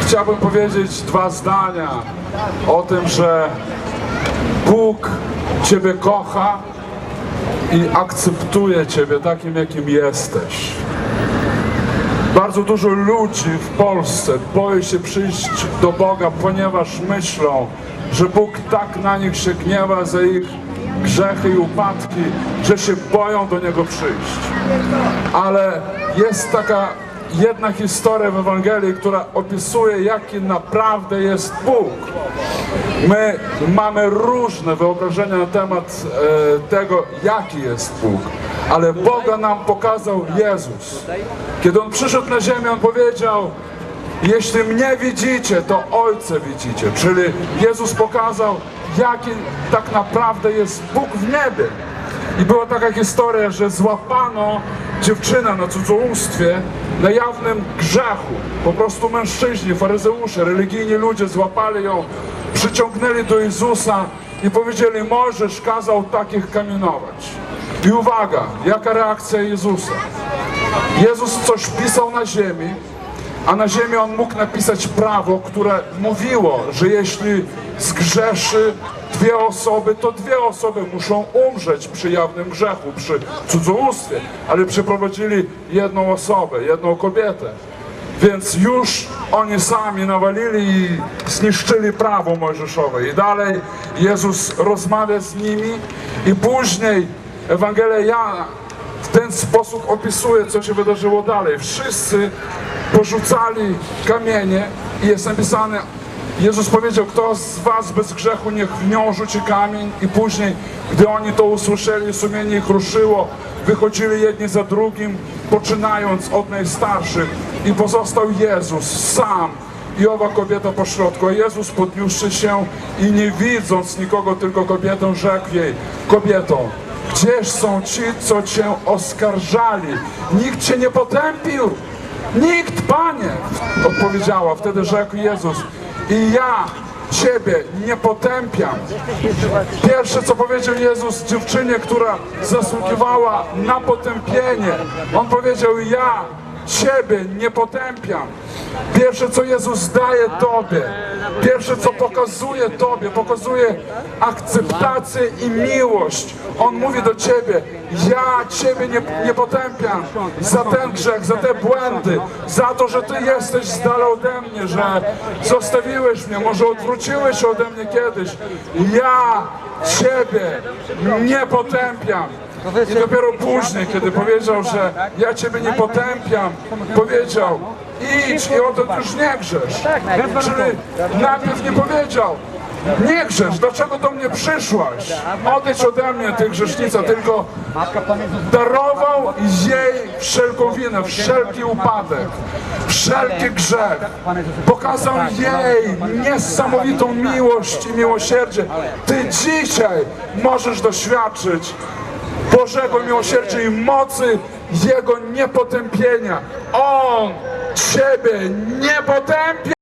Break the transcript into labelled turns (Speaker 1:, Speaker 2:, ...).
Speaker 1: chciałbym powiedzieć dwa zdania o tym, że Bóg Ciebie kocha i akceptuje Ciebie takim, jakim jesteś. Bardzo dużo ludzi w Polsce boi się przyjść do Boga, ponieważ myślą, że Bóg tak na nich się gniewa za ich grzechy i upadki, że się boją do Niego przyjść. Ale jest taka jedna historia w Ewangelii, która opisuje, jaki naprawdę jest Bóg. My mamy różne wyobrażenia na temat e, tego, jaki jest Bóg, ale Boga nam pokazał Jezus. Kiedy On przyszedł na ziemię, On powiedział, jeśli mnie widzicie, to Ojca widzicie. Czyli Jezus pokazał, jaki tak naprawdę jest Bóg w niebie. I była taka historia, że złapano dziewczynę na cudzołóstwie, na jawnym grzechu. Po prostu mężczyźni, faryzeusze, religijni ludzie złapali ją, przyciągnęli do Jezusa i powiedzieli, możesz kazał takich kamienować. I uwaga, jaka reakcja Jezusa? Jezus coś pisał na ziemi, a na ziemi on mógł napisać prawo, które mówiło, że jeśli zgrzeszy dwie osoby, to dwie osoby muszą umrzeć przy jawnym grzechu, przy cudzołóstwie, ale przeprowadzili jedną osobę, jedną kobietę. Więc już oni sami nawalili i zniszczyli prawo mojżeszowe. I dalej Jezus rozmawia z nimi i później Ewangelia Jana w ten sposób opisuje, co się wydarzyło dalej. Wszyscy porzucali kamienie i jest napisane, Jezus powiedział, kto z was bez grzechu niech w nią rzuci kamień i później, gdy oni to usłyszeli, sumienie ich ruszyło, wychodzili jedni za drugim, poczynając od najstarszych i pozostał Jezus sam i owa kobieta pośrodku. A Jezus podniósłszy się i nie widząc nikogo, tylko kobietę, rzekł jej, kobieto, Gdzież są ci, co cię oskarżali? Nikt cię nie potępił. Nikt, Panie, odpowiedziała. Wtedy rzekł Jezus. I ja ciebie nie potępiam. Pierwsze, co powiedział Jezus dziewczynie, która zasługiwała na potępienie. On powiedział, ja Ciebie nie potępiam. Pierwsze, co Jezus daje Tobie, pierwsze, co pokazuje Tobie, pokazuje akceptację i miłość. On mówi do Ciebie, ja Ciebie nie, nie potępiam za ten grzech, za te błędy, za to, że Ty jesteś z dala ode mnie, że zostawiłeś mnie, może odwróciłeś się ode mnie kiedyś. Ja Ciebie nie potępiam. I dopiero później, kiedy powiedział, że ja Ciebie nie potępiam, powiedział idź i odtąd już nie grzesz. Czyli najpierw nie powiedział, nie grzesz, dlaczego do mnie przyszłaś? Odejdź ode mnie, Ty grzesznica, tylko darował jej wszelką winę, wszelki upadek, wszelki grzech. Pokazał jej niesamowitą miłość i miłosierdzie. Ty dzisiaj możesz doświadczyć Bożego miłosierdzia i mocy Jego niepotępienia. On Ciebie nie potępia.